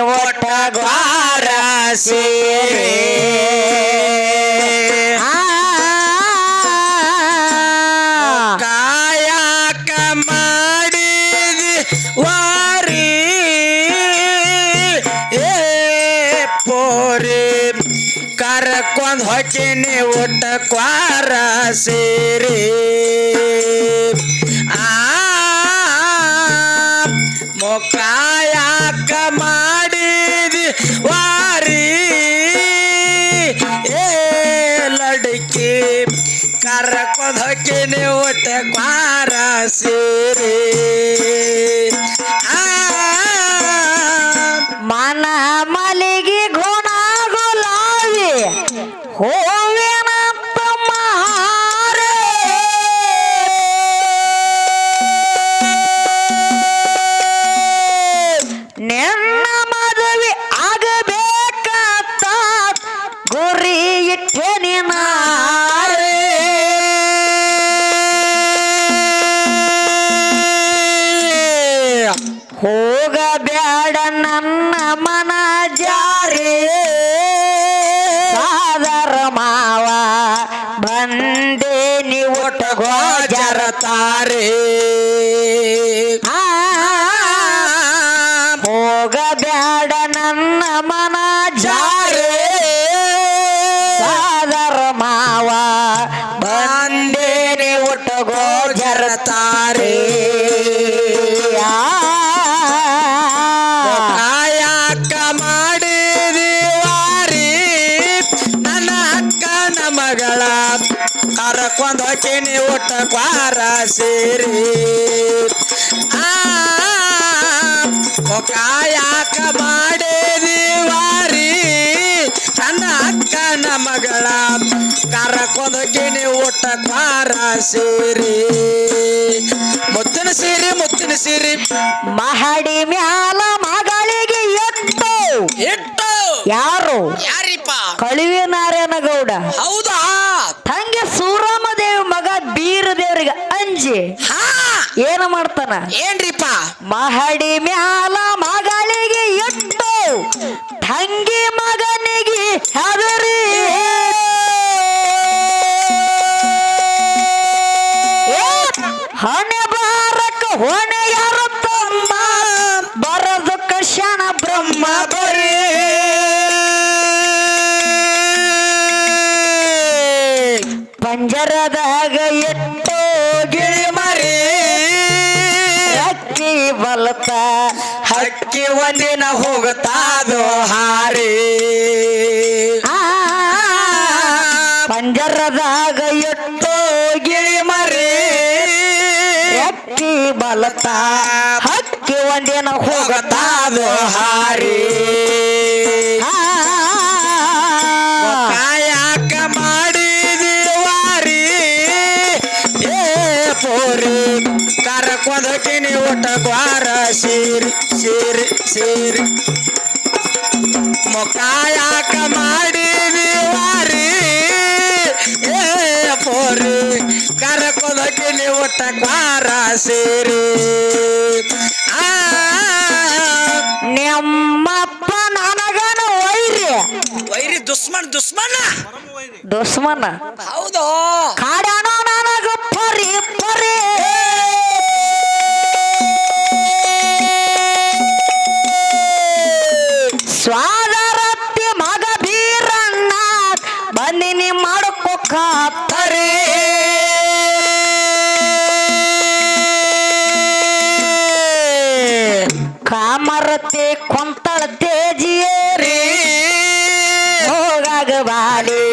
ಒಟ್ಟ ಗ್ವಾರ ಸೇರಿ ಕಾಯಕ ಮಾಡಿದಿ ವಾರಿ ಏ ಪೋರಿ ಕರ್ಕೊಂಡ್ ಹೊಕ್ಕಿನಿ ಒಟ್ಟ ಕ್ವಾರ ಸೇರಿ ಆ ಮೊಕಾಯಕ ಮಾಡಿದಿ ವಾರಿ. ಏ ಲಡಕಿ ಕರ್ಕೊಂಡ್ ಹೊಕ್ಕಿನಿ ಒಟ್ಟ ಕ್ವಾರ ಸೇರಿ ಮನ ಮಲಿಗೆ ನನ್ನ ಮನ ಜಾರಿ ಸಾದರ ಮಾವ ಬಂದೆ ನೀವು ಜರತಾರೆ ತಾರೆ ಹೋಗಬೇಡ ನನ್ನ ಮನ ಕರಕೊಂಡ್ ಹೊಕ್ಕಿನಿ ಒಟ್ಟ ಕ್ವಾರ ಸೇರಿ. ಆ ಕಾಯಕ ಮಾಡಿದಿ ವಾರಿ. ನನ್ನ ಅಕ್ಕನ ಮಗಳ ಕರಕೊಂಡ್ ಹೊಕ್ಕಿನಿ ಒಟ್ಟ ಕ್ವಾರ ಸೇರಿ. ಮುತ್ತಿನ ಸೀರಿ ಮುತ್ತಿನ ಸೀರಿ. ಮಹಡಿ ಮ್ಯಾಲ ಮಗಳಿಗೆ ಎತ್ತು ಇಟ್ಟು ಯಾರು? ಯಾರಿಪ್ಪ? ಕಳುವೆ ನಾರಾಯಣಗೌಡ ಹೌದಾ ತಂಗಿ ಸೂರಮ್ಮ ದೇವಿ ಮಗ ಬೀರ ದೇವರಿಗೆ ಹಾ. ಏನು ಮಾಡ್ತಾನ? ಏನ್ರಿಪ್ಪ? ಮಹಡಿ ಮ್ಯಾಲ ಮಗಳಿಗೆ ಎಟ್ಟು ತಂಗಿ ಬಲತ ಹಕ್ಕಿ ಒಂದಿನ ಅದು ಹಾರಿ. ಕಾಯಕ ಮಾಡಿದಿ ವಾರಿ ಏ ಪೋರಿ ಕರಕೊಂದಕಿನಿ ಊಟ ಗ್ವಾರ ಸೇರಿ ಸೇರಿ ಸೇರಿ. ಮೊಕಾಯಕ ಮಾಡಿದಿ ವಾರಿ ಏ ಪೋರಿ ಕರಕೊಂದಕಿನಿ ಊಟ ಗ್ವಾರ ಸೇರಿ. ಆ ನಿಮ್ಮಪ್ಪ ನನಗನ ವೈರಿ. ವೈರಿ ದುಶ್ಮನ್ ದುಶ್ಮನ ದುಶ್ಮನ ಹೌದು. ಕಾಡಾನೋ ನನಗ ಪರಿ ಪರಿ. ಸ್ವಾದರತ್ತಿ ಮಗ ಬೀರಣ್ಣ ಬಂದಿನಿ ಮಾಡ್ಕೊಕ್ಕ ಕಾಮರತಿ ಕೊಂತಳ ತೇಜಿಯೇರಿ ಹೋಗಾಗ ಬಾಲಿ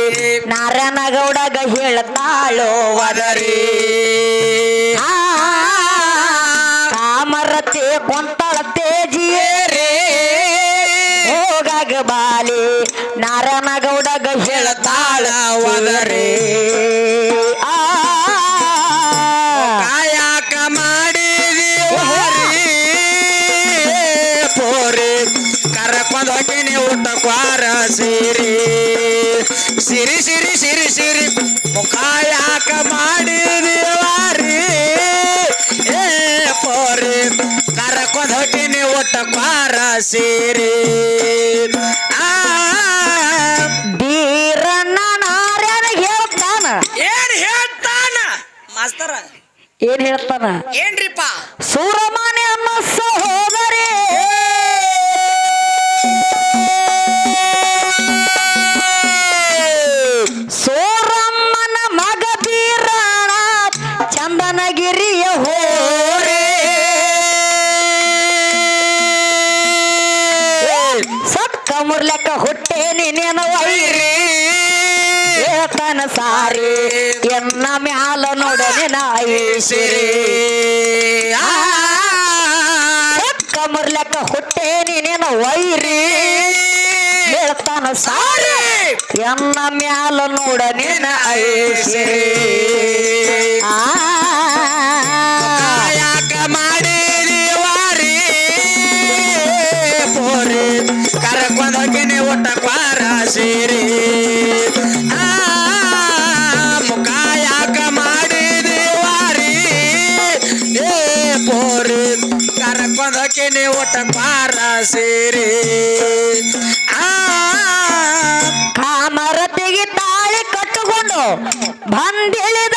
ನಾರಾಯಣಗೌಡಗ ಹೇಳ್ತಾಳೋ ವದರಿ. ಸಿರಿ ಸಿರಿ ಸಿರಿ ಸಿರಿ. ಮುಖ ಯಾಕ ಮಾಡಿದಿವಾರಿ? ಏ ಪೋರಿ ಕರಕೊಂದ್ ಹೊಟ್ಟಿನಿ ಒಟ್ಟ ಪಾರ ಸಿರಿ. ಆ ಬೀರನ್ನ ನಾರ್ಯಾನ ಹೇಳ್ತಾನ. ಏನ್ ಹೇಳ್ತಾನ? ಮಾಸ್ತರ. ಏನ್ ಹೇಳ್ತಾನ? ಏನ್ರಿಪ್ಪ ಸೂರಮಾನೆ ಅಮ್ಮ ಸಹೋ ನೀನೇನ ವೈರಿ ಏತನ ಸಾರಿ? ಎನ್ನ ಮ್ಯಾಲ ನೋಡನೆ ನಾಯಿ ಕಮರ್ಲಕ್ಕ ಹುಟ್ಟೆ ನೀನೇನ ವೈರಿ ಹೇಳ್ತಾನ ಸಾರಿ? ಎನ್ನ ಮ್ಯಾಲ ನೋಡ ನಿನ್ನ ಐಸಿರಿ ಆ, ಯಾಕ ಮಾಡಿರಿ ಸೇರಿ. ಮುಖ ಯಾಕ ಮಾಡಿರಿ ವಾರಿ? ಏ, ಪೋರಿ ಕರ್ಕೊಂಡೋಗಿನಿ ಊಟ ಕ್ವಾರ ಸೇರಿ. ಆ ಮರತಿಗೆ ತಾಳಿ ಕಟ್ಟುಕೊಂಡು ಬಂದಿಳಿದರು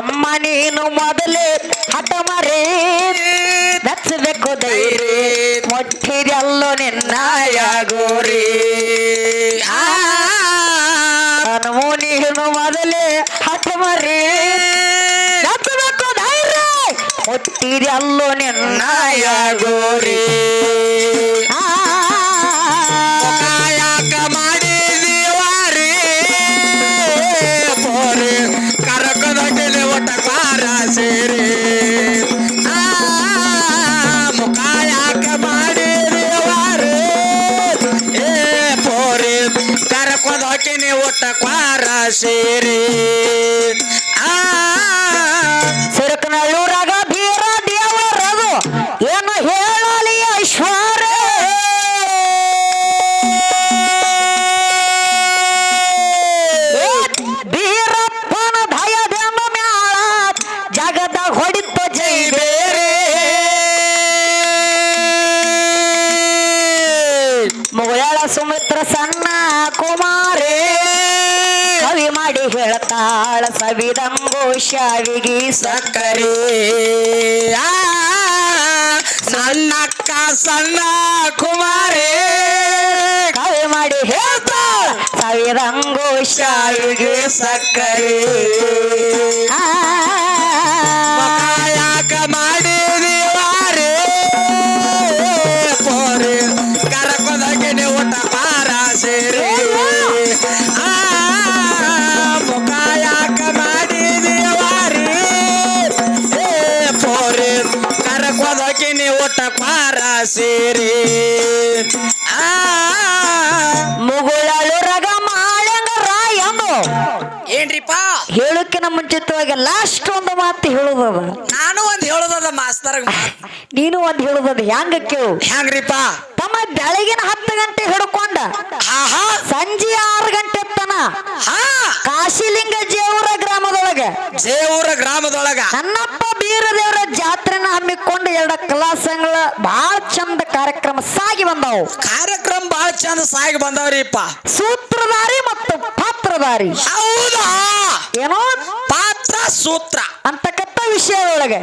ತಮ್ಮ ನೀನು ಮೊದಲೇ ಹಠ ಮರಿ. ನಚ್ಚಬೇಕು ದೈರಿ ಮೊಟ್ಟಿರಲ್ಲೋ ನಿನ್ನ ಯಾಗೋರಿ. ಅನುವು ನೀನು ಮೊದಲೇ ಹಠ ಮರಿ. ನಚ್ಚಬೇಕು ಧೈರ್ಯ. ಮೊಟ್ಟಿರಲ್ಲೋ ನಿನ್ನ ಯಾಗೋರಿ. ಆ ಹೇಳ್ತಾಳ ಶಾವಿಗೆ ಸಕ್ಕರೆ. ಸಣ್ಣಕ್ಕ ಸಣ್ಣ ಕುಮಾರೇ. ಕವಿ ಮಾಡಿ ಹೇಳ್ತಾ ಸವಿದಂಗೋ ಶಾವಿಗೆ ಸಕ್ಕರೆ. ಆ, ಯಾಕ ಮಾಡಿದಿ ಮುಗುಳಲು ರಗ ಮಾಳಂಗ ರಾಯಮ್ಮ ಏನ್ರಿಪ್ಪ? ಹೇಳಕ್ಕಿನ ಮುಂಚಿತವಾಗಿ ಲಾಸ್ಟ್ ಒಂದು ಮಾತು ಹೇಳುದದ ನಾನು ಒಂದ್ ಹೇಳೋದದ ಮಾಸ್ತರ್ ನೀನು ಒಂದು ಹೇಳುದದ ಹೆಂಗ ಕೇಳು? ಹೆಂಗ್ರಿಪ್ಪ ತಮ್ಮ ಬೆಳಗಿನ ಹತ್ತು ಗಂಟೆ ಹಿಡ್ಕೊಂಡ. ಆಹಾ. ಸಂಜೆ ಆರು ಗಂಟೆ ತನ. ಹಾ. ಕಾಶಿಲಿಂಗ ಜೇವರ ಗ್ರಾಮದೊಳಗೆ. ಜೇವರ ಗ್ರಾಮದೊಳಗ. ಅನ್ನಪ್ಪ ಬೀರದೇವರ ಜಾತ್ರೆನ ಹಮ್ಮಿಕೊಂಡು ಎರಡು ಕಲಾಸಂಗಳ ಬಹಳ ಚಂದ ಕಾರ್ಯಕ್ರಮ ಸಾಗಿ ಬಂದವು. ಕಾರ್ಯಕ್ರಮ ಬಹಳ ಚಂದ ಸಾಗಿ ಬಂದವ್ರಿಪ್ಪ. ಸೂತ್ರಧಾರಿ ಮತ್ತು ಪಾತ್ರಧಾರಿ. ಹೌದಾ? ಏನೋ? ಪಾತ್ರ ಸೂತ್ರ. ಅಂತಕ್ಕಂಥ ವಿಷಯದೊಳಗೆ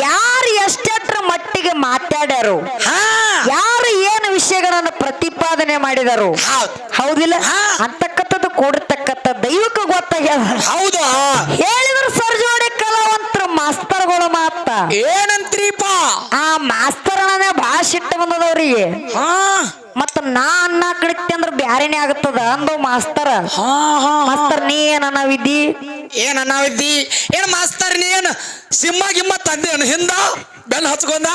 ಯಾರು ಎಷ್ಟೆಟ್ರ ಮಟ್ಟಿಗೆ ಮಾತಾಡ್ಯಾರು? ಯಾರು ಏನು ವಿಷಯಗಳನ್ನು ಪ್ರತಿಪಾದನೆ ಮಾಡಿದರು? ಹೌದ್. ಹೌದಿಲ್ಲ. ಅಂತಕ್ಕಂಥದ್ದು ಕೂಡಿರ್ತಕ್ಕಂಥ ದೈವಕ ಗೊತ್ತಾಗ್ಯದ ಹೌದು. ಹೇಳಿದ್ರು ಸರ್ಜೋಡಿ ಕಲಾವಂತರ ಮಾಸ್ತರ್ಗಳು ಮಾತ ಏನಂತ್ರೀಪಾ ಆ ಮಾಸ್ತರನೇ ಭಾಳ ಸಿಟ್ಟು ಬಂದದವ್ರಿಗೆ. ಮತ್ತ ನಾ ಅನ್ನ ಅಂದ್ರೆ ಬ್ಯಾರೇನೆ ಆಗತ್ತದ? ಅಂದು ಮಾಸ್ತರ್. ಹಾ ಹಾ ಮಾಸ್ತರ್ ನೀ ಏನ ನಾವಿದ್ದಿ ಏನ್ ಅನ್ನಾವಿದ್ದಿ ಏನ್ ಮಾಸ್ತರ್ ನೀ ಏನ್ ಸಿಂಹ ಗಿಮ್ಮ ತಂದೇನು ಹಿಂದ ಬೆನ್ ಹಚ್ಕೊಂದ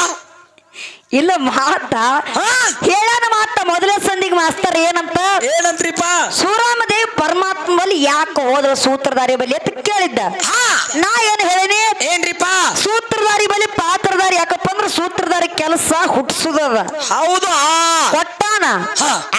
ಇಲ್ಲ ಮಾತಾ. ಹಾ. ಹೇಳನ ಮಾತ ಮೊದಲೇ ಸಂದಿಗೆ ಮಾಸ್ತರ್ ಏನಂತ? ಏನಂತ್ರಿಪ್ಪ? ಸೂರಾಮದೇವ್ ಪರಮಾತ್ಮ ಬಲ್ಲಿ ಯಾಕೆ ಹೋದ್ರ ಸೂತ್ರಧಾರಿ ಬಲಿ ಅಂತ ಕೇಳಿದ್ದ. ಹಾ. ನಾ ಏನ್ ಹೇಳಿನಿ? ಏನ್ರಿಪ್ಪ? ಸೂತ್ರಧಾರಿ ಬಲಿ ಪಾತ್ರಧಾರಿ ಯಾಕಪ್ಪ ಅಂದ್ರ ಸೂತ್ರಧಾರಿ ಕೆಲಸ ಹುಟ್ಟಿಸುದದ ಹೌದು? ಕೊಟ್ಟಾನ.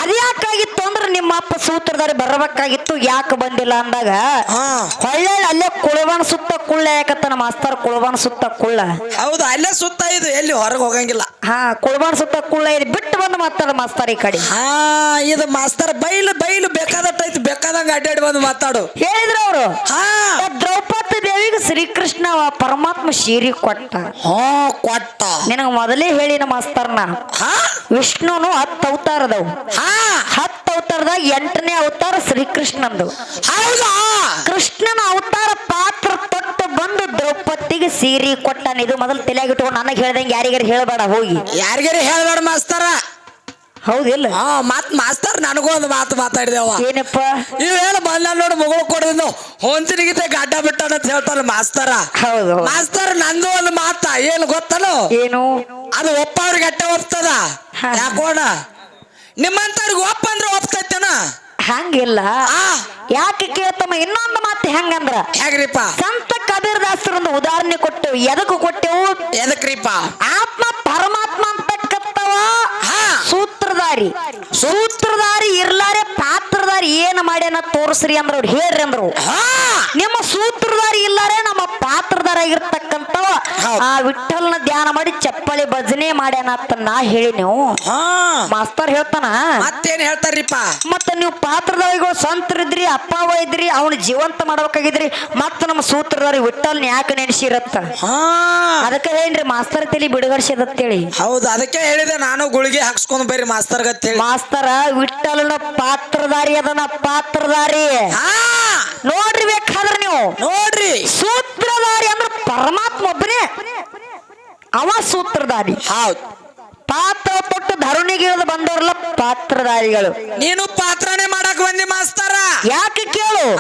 ಅದ್ಯಾಕಾಗಿತ್ತು ಅಂದ್ರೆ ನಿಮ್ಮ ಅಪ್ಪ ಸೂತ್ರಧಾರಿ ಬರಬೇಕಾಗಿತ್ತು ಯಾಕೆ ಬಂದಿಲ್ಲ ಅಂದಾಗ? ಹಾ. ಹೊಳ್ಳೆ ಅಲ್ಲೇ ಕುಳವನ್ ಸುತ್ತ ಕುಳ್ಳ ಯಾಕತ್ತಾನ ಮಾಸ್ತರ್? ಕುಳವನ್ ಸುತ್ತ ಕುಳ್ಳ. ಹೌದು? ಅಲ್ಲೇ ಸುತ್ತ ಇದು ಎಲ್ಲಿ ಹೊರಗೆ ಹೋಗಂಗಿಲ್ಲ. ಹಾ ಕುಳವನ್ ಸುತ್ತ ಕುಳ್ಳ ಇದು ಬಿಟ್ಟು ಬಂದು ಮಾತಾಡ ಮಾಸ್ತರ್ ಈ ಕಡೆ. ಹಾ ಇದು ಮಾಸ್ತರ್ ಬೈಲು ಬೈಲು ಬೇಕಾದಟ್ಟು ಬೇಕಾದಂಗ ಅಡ್ಡಾಡಿ ಬಂದು ಮಾತಾಡು. ಹೇಳಿದ್ರು ಅವರು. ಹಾ. ದ್ರೌಪದಿ ದೇವಿಗೆ ಶ್ರೀಕೃಷ್ಣ ಪರಮಾತ್ಮ ಶೀರಿ ಕೊಟ್ಟ. ಹಾ ಕೊಟ್ಟ. ನಿನಗ ಮೊದಲೇ ಹೇಳಿನ ಮಾಸ್ತರ್ನ. ಹಾ. ವಿಷ್ಣುನು ಹತ್ತು ಅವತಾರದವು. ಹಾ. ಹತ್ತು ಅವತಾರದಾಗ ಎಂಟನೇ ಅವತಾರ ಶ್ರೀಕೃಷ್ಣಂದು. ಹೌದಾ? ಕೃಷ್ಣನ ಅವತಾರ ಪಾತ್ರ ತೊಟ್ಟು ಬಂದು ದ್ರೌಪದಿಗೆ ಸೀರೆ ಕೊಟ್ಟಾನ. ಇದು ಮೊದಲು ತಲೆಯಾಗಿಟ್ಕೊಂಡು ನನಗೆ ಹೇಳ್ದಂಗೆ ಯಾರಿಗಾರು ಹೇಳಬೇಡ ಹೋಗಿ. ಯಾರಿಗಾರ ಹೇಳ್ಬೇಡ ಮಾಸ್ತರ? ಹೌದಿಲ್ಲ ಹಾ ಮತ್ ಮಾಸ್ತರ್ ನನಗೂ ಒಂದು ಮಾತು ಮಾತಾಡಿದೆವ ಏನಪ್ಪ? ಇವೇನು ಬಂದ ನೋಡು ಮಗಳು ಕೊಡೋದು ಹೊಂಚನಿಗಿತೆ ಗಡ್ಡ ಬಿಟ್ಟಾನ ಅಂತ ಹೇಳ್ತಾರ ಮಾಸ್ತರ. ಹೌದು ಹೌದು. ಮಾಸ್ತರ್ ನಂದು ಒಂದು ಮಾತ ಏನು ಗೊತ್ತನು ಏನು? ಅದು ಒಪ್ಪವ್ರಿಗೆ ಅಟ್ಟೆ ಒಪ್ತದ. ಹಾ. ಯಾಕೋಣ ನಿಮ್ಮಂತವ್ರಿಗೆ ಒಪ್ಪ ಅಂದ್ರೆ ಒಪ್ತೈತೇನ? ಹಂಗಿಲ್ಲ? ಆ. ಯಾಕೆ ಕೇಳ್ತಮ್ಮ ಇನ್ನೊಂದು ಮಾತು ಹೆಂಗಂದ್ರ? ಹೇಗ್ರಿಪ್ಪ? ಸಂತ ಕಬೀರ್ ದಾಸರೊಂದು ಉದಾಹರಣೆ ಕೊಟ್ಟೆವು. ಎದಕ್ಕೆ ಕೊಟ್ಟೆವು? ಎದಕ್ರಿಪ್ಪ? ಆತ್ಮ ಪರಮಾತ್ಮ ಅಂತಕ್ಕಂಥವ ಹಾ. ಸೂತ್ರಧಾರಿ. ಸೂತ್ರಧಾರಿ ಇರ್ಲಾರೆ ಪಾತ್ರಧಾರಿ ಏನ್ ಮಾಡ್ಯಾನ ತೋರಿಸ್ರಿ ಅಂದ್ರ ಅವ್ರು ಹೇಳ್ರಿ ಅಂದ್ರು. ಹಾ. ನಿಮ್ಮ ಸೂತ್ರದಾರಿ ಇಲ್ಲಾರೆ ನಮ್ಮ ಪಾತ್ರದಾರ ಆಗಿರ್ತಕ್ಕಂಥವ ಆ ವಿಠಲ್ನ ಧ್ಯಾನ ಮಾಡಿ ಚಪ್ಪಲಿ ಭಜನೆ ಮಾಡ್ಯಾನ ಅಂತ ನಾ ಹೇಳಿ ನೀವು. ಮಾಸ್ತರ್ ಹೇಳ್ತಾನ? ಮತ್ತೇನ್ ಹೇಳ್ತಾರ್ರಿಪ್ಪ? ಮತ್ತ ನೀವು ಪಾತ್ರದಾರಿಗಳು ಸ್ವಂತರಿದ್ರಿ ಅಪ್ಪ ಇದ್ರಿ ಅವ್ನ ಜೀವಂತ ಮಾಡ್ಬೇಕಾಗಿದ್ರಿ ಮತ್ತ ನಮ್ಮ ಸೂತ್ರದಾರಿ ವಿಠಲ್ ಯಾಕೆ ನೆನೆಸಿರತ್ತ? ಹಾ. ಅದಕ್ಕೆ ಹೇಳ್ರಿ ಮಾಸ್ತರ್ ತಲಿ ಬಿಡುಗರ್ಸದತ್ತೇಳಿ ಹೌದು ಅದಕ್ಕೆ ಹೇಳಿದೆ ನಾನು ಗುಳಿಗೆ ಹಾಕ್ಸ್ಕೊಂಡ್ ಬರ್ರಿ ಮಾಸ್ತರ್ ಹೇಳಿ. ಮಾಸ್ತರ ವಿಠಲನ ಪಾತ್ರಧಾರಿ ಅದನ್ನ ಪಾತ್ರಧಾರಿ. ಹಾ. ನೋಡ್ರಿ ಬೇಕಾದ್ರೆ ನೀವು. ನೋಡ್ರಿ. ಸೂತ್ರಧಾರಿ ಅಂದ್ರೆ ಪರಮಾತ್ಮ ಒಬ್ಬನೇ. ಅವ ಸೂತ್ರಧಾರಿ. ಹೌದು. ಪಾತ್ರ ಕೊಟ್ಟು ಧರುಣಿಗೆ ಇಳಿದು ಬಂದವರಲ್ಲ ಪಾತ್ರಧಾರಿಗಳು. ನೀನು ಪಾತ್ರನೇ ಮಾಡಕ್ ಬಂದಿ ಮಾಸ್ತರ. ಯಾಕೆ ಕೇಳು.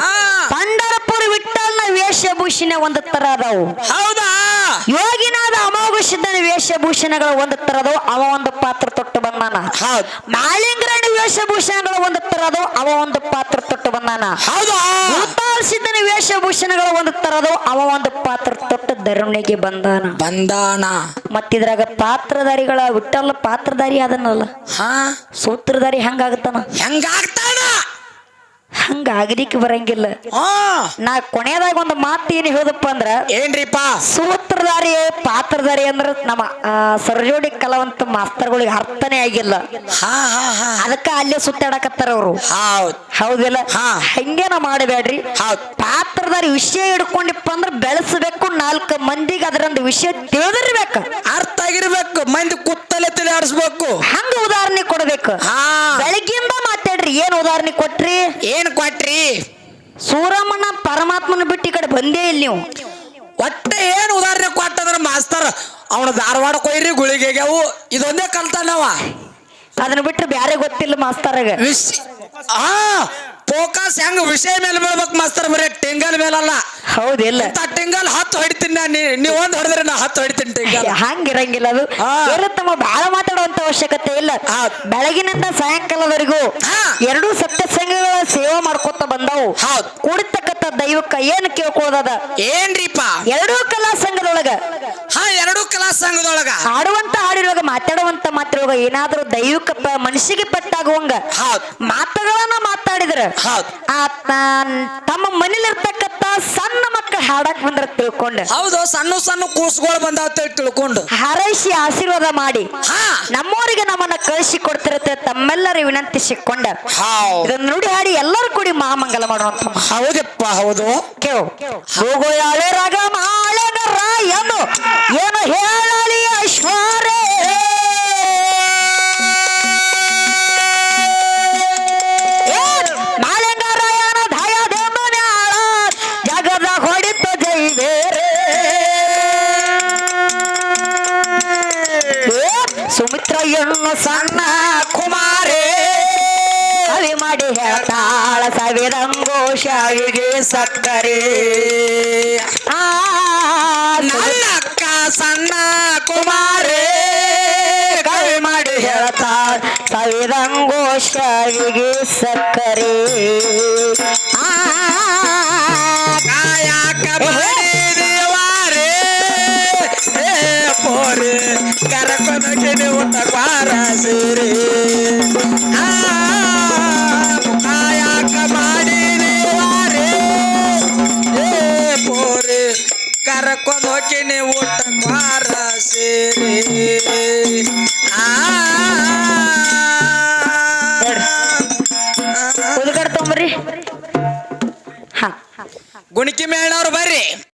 ಪಂಡರಪುರ ವಿಠಲ್ನ ವೇಷಭೂಷಣ ಒಂದು ತರ ಅದಾವು. ಹೌದಾ? ಯೋಗಿನಾದ ಅಮೋಘ ಸಿದ್ಧನ ವೇಷಭೂಷಣಗಳು ಒಂದು ತರದು ಅವ ಒಂದು ಪಾತ್ರ ತೊಟ್ಟು ಬಂದಾನ. ಹೌದು. ಮಾಳಿಂಗರಣ ವೇಷಭೂಷಣಗಳು ಒಂದು ತರದು ಅವ ಒಂದು ಪಾತ್ರ ತೊಟ್ಟು ಬಂದಾನ. ಸಿದ್ಧನ ವೇಷಭೂಷಣಗಳು ಒಂದು ತರದು ಅವ ಒಂದು ಪಾತ್ರ ತೊಟ್ಟು ಧರಣಿಗೆ ಬಂದಾನ. ಬಂದಾನ. ಮತ್ತಿದ್ರಾಗ ಪಾತ್ರಧಾರಿಗಳ ವಿಠಲ್ಲ ಪಾತ್ರಧಾರಿ ಅದನ್ನಲ್ಲ. ಹಾ. ಸೂತ್ರಧಾರಿ ಹೆಂಗಾಗತ್ತಾನ? ಹೆಂಗಾಗ್ತಾನ? ಹಂಗ ಆಗ್ಲಿಕ್ಕೆ ಬರಂಗಿಲ್ಲ. ನಾ ಕೊನೆಯದಾಗ ಒಂದು ಮಾತು ಏನು ಹೇಳದಪ್ಪ ಅಂದ್ರ ಏನ್ರಿಪ್ಪ? ಸೂತ್ರಧಾರಿ ಪಾತ್ರಧಾರಿ ಅಂದ್ರ ನಮ್ಮ ಆ, ಸರಜೋಡಿ ಕಲಾವಂತ ಮಾಸ್ತರ್ಗಳಿಗೆ ಅರ್ಥನೇ ಆಗಿಲ್ಲ. ಹಾ ಹಾ ಹಾ. ಅದಕ್ಕ ಅಲ್ಲೇ ಸುತ್ತಾಡಕತ್ತಾರ ಅವರು. ಹೌದ್. ಹೌದಿಲ್ಲ? ಹಾ. ಹಂಗೇನ ಮಾಡಬೇಡ್ರಿ. ಹೌದ್. ಪಾತ್ರಧಾರಿ ವಿಷಯ ಹಿಡ್ಕೊಂಡಿಪ್ಪ ಅಂದ್ರ ಬೆಳೆಸಬೇಕು ನಾಲ್ಕು ಮಂದಿಗೆ ಅದರೊಂದು ವಿಷಯ ತಿಳಿದಿರ್ಬೇಕು. ಅರ್ಥ ಆಗಿರ್ಬೇಕು ಮಂದಿ ಕುತ್ತಲೆ ತಲೆ ಆಡಿಸ್ಬೇಕು ಹಂಗ ಉದಾಹರಣೆ ಕೊಡ್ಬೇಕು. ಹಾ. ಬೆಳಗ್ಗಿಂದ ಮಾತಾಡ್ರಿ ಏನ್ ಉದಾಹರಣೆ ಕೊಟ್ರಿ? ಏನ್ ಕೊಟ್ರಿ? ಸೂರಮ್ಮನ ಪರಮಾತ್ಮನ ಬಿಟ್ಟು ಈ ಕಡೆ ಬಂದೇ ಇಲ್ಲ ನೀವು. ಒಟ್ಟೆ ಏನ್ ಉದಾಹರಣೆ ಕೊಟ್ಟದ್ರ ಮಾಸ್ತರ್ ಅವನ ಧಾರವಾಡ ಕೊಯ್ರಿ ಗುಳಿಗೆಗೆವು ಇದೊಂದೇ ಕಲ್ತಾನವ. ಅದನ್ನ ಬಿಟ್ರೆ ಬ್ಯಾರೆ ಗೊತ್ತಿಲ್ಲ ಮಾಸ್ತರ್ಗ. ಆ ಫೋಕಸ್ ಹೆಂಗ್ ವಿಷಯ ಮೇಲೆ ಬೀಳ್ಬೇಕು ಮಾಸ್ತರ್ ಬರೀ? ಟಿಂಗಲ್ ಮೇಲಲ್ಲ. ಹೌದಿಲ್ಲ ಟಿಂಗಲ್ ಹತ್ತು ಹೊಡಿತೀನಿ ನಾ. ನೀ ನೀವ್ ಒಂದ್ ಹೊಡೆದ್ರೆ ನಾ ಹತ್ತು ಹೊಡಿತೀನಿ ಟಿಂಗಲ್ ಹಂಗಿರಂಗಿಲ್ಲ ಅದು. ಇವರು ತಮ್ಮ ಬಹಳ ಮಾತಾಡುವಂತ ಅವಶ್ಯಕತೆ ಇಲ್ಲ. ಹೌದ್. ಬೆಳಗಿನಿಂದ ಸಾಯಂಕಾಲದವರೆಗೂ ಹಾ. ಎರಡು ಸತ್ಯ ಸಂಘಗಳ ಸೇವೆ ಮಾಡ್ಕೊತ ಬಂದವು. ಹೌದು. ಕೂಡಿರ್ತಕ್ಕಂಥ ದೈವಕ್ಕ ಏನ್ ಕೇಳ್ಕೊಳ್ಳೋದದ ಏನ್ರಿಪ್ಪ? ಎರಡೂ ಕಲಾ ಸಂಘದೊಳಗ. ಹಾ ಎರಡೂ ಕಲಾ ಸಂಘದೊಳಗ. ಹಾಡುವಂತ ಹಾಡಿರುವಾಗ ಮಾತಾಡುವಂತ ಮಾತಿರುವಾಗ ಏನಾದ್ರೂ ದೈವಿಕ ಮನುಷ್ಯಗೆ ಪಟ್ಟಾಗುವಂಗ ಹೌದ್. ಮಾತುಗಳನ್ನ ಮಾತಾಡಿದ್ರ ಹೌದ್. ಆ ತ- ತಮ್ಮ ಮನೇಲಿರ್ತಕ್ಕಂಥ ಸಣ್ಣ ಮಕ್ಕಳು ಹಾಡಕ್ ಬಂದ್ರ ತಿಳ್ಕೊಂಡ. ಹೌದು ಸಣ್ಣ ಸಣ್ಣ ಕೂಸುಗಳು ಬಂದಾವ ತಿಳ್ಕೊಂಡು. ಹಾರೈಸಿ ಆಶೀರ್ವಾದ ಮಾಡಿ. ನಮ್ಮವರಿಗೆ ನಮ್ಮನ್ನ ಕಳಿಸಿ ಕೊಡ್ತಿರತ್ತೆ ತಮ್ಮೆಲ್ಲರ ವಿನಂತಿಸಿಕೊಂಡ ಹೌದ್. ಇದನ್ನ ನುಡಿ ಹಾಡಿ ಎಲ್ಲರೂ ಕೂಡಿ ಮಹಾಮಂಗಲ ಮಾಡುವಂತ ಹೌದಪ್ಪ ಹೌದು. ಕೇಳು. ಹೋಗೋಯಾಳೆ ರಾಗ ಮಾಳಗ ರಾಯನು ಏನು ಹೇಳಲಿ ಐಶ್ವರ್ಯ ಸುಮಿತ್ರ ಸಣ್ಣ ಕುಮಾರೇ. ಕವಿ ಮಾಡಿ ಹೇಳ್ತಾಳ ಸವಿರಂಗೋ ಶಾವಿಗೆ ಸಕ್ಕರೆ ಆ, ನನ್ನ ಅಕ್ಕ ಸಣ್ಣ ಕುಮಾರೇ. ಕವಿ ಮಾಡಿ ಹೇಳ್ತಾಳ ಸವಿರಂಗೋ ಸಕ್ಕರೆ ಮೇರೆ ಕಾಯಕ ಮಾಡಿರಿ ವಾರೇ ಏ ಪೋರೆ ಕರ್ಕೊಂಡು ಹೋಗಿನಿ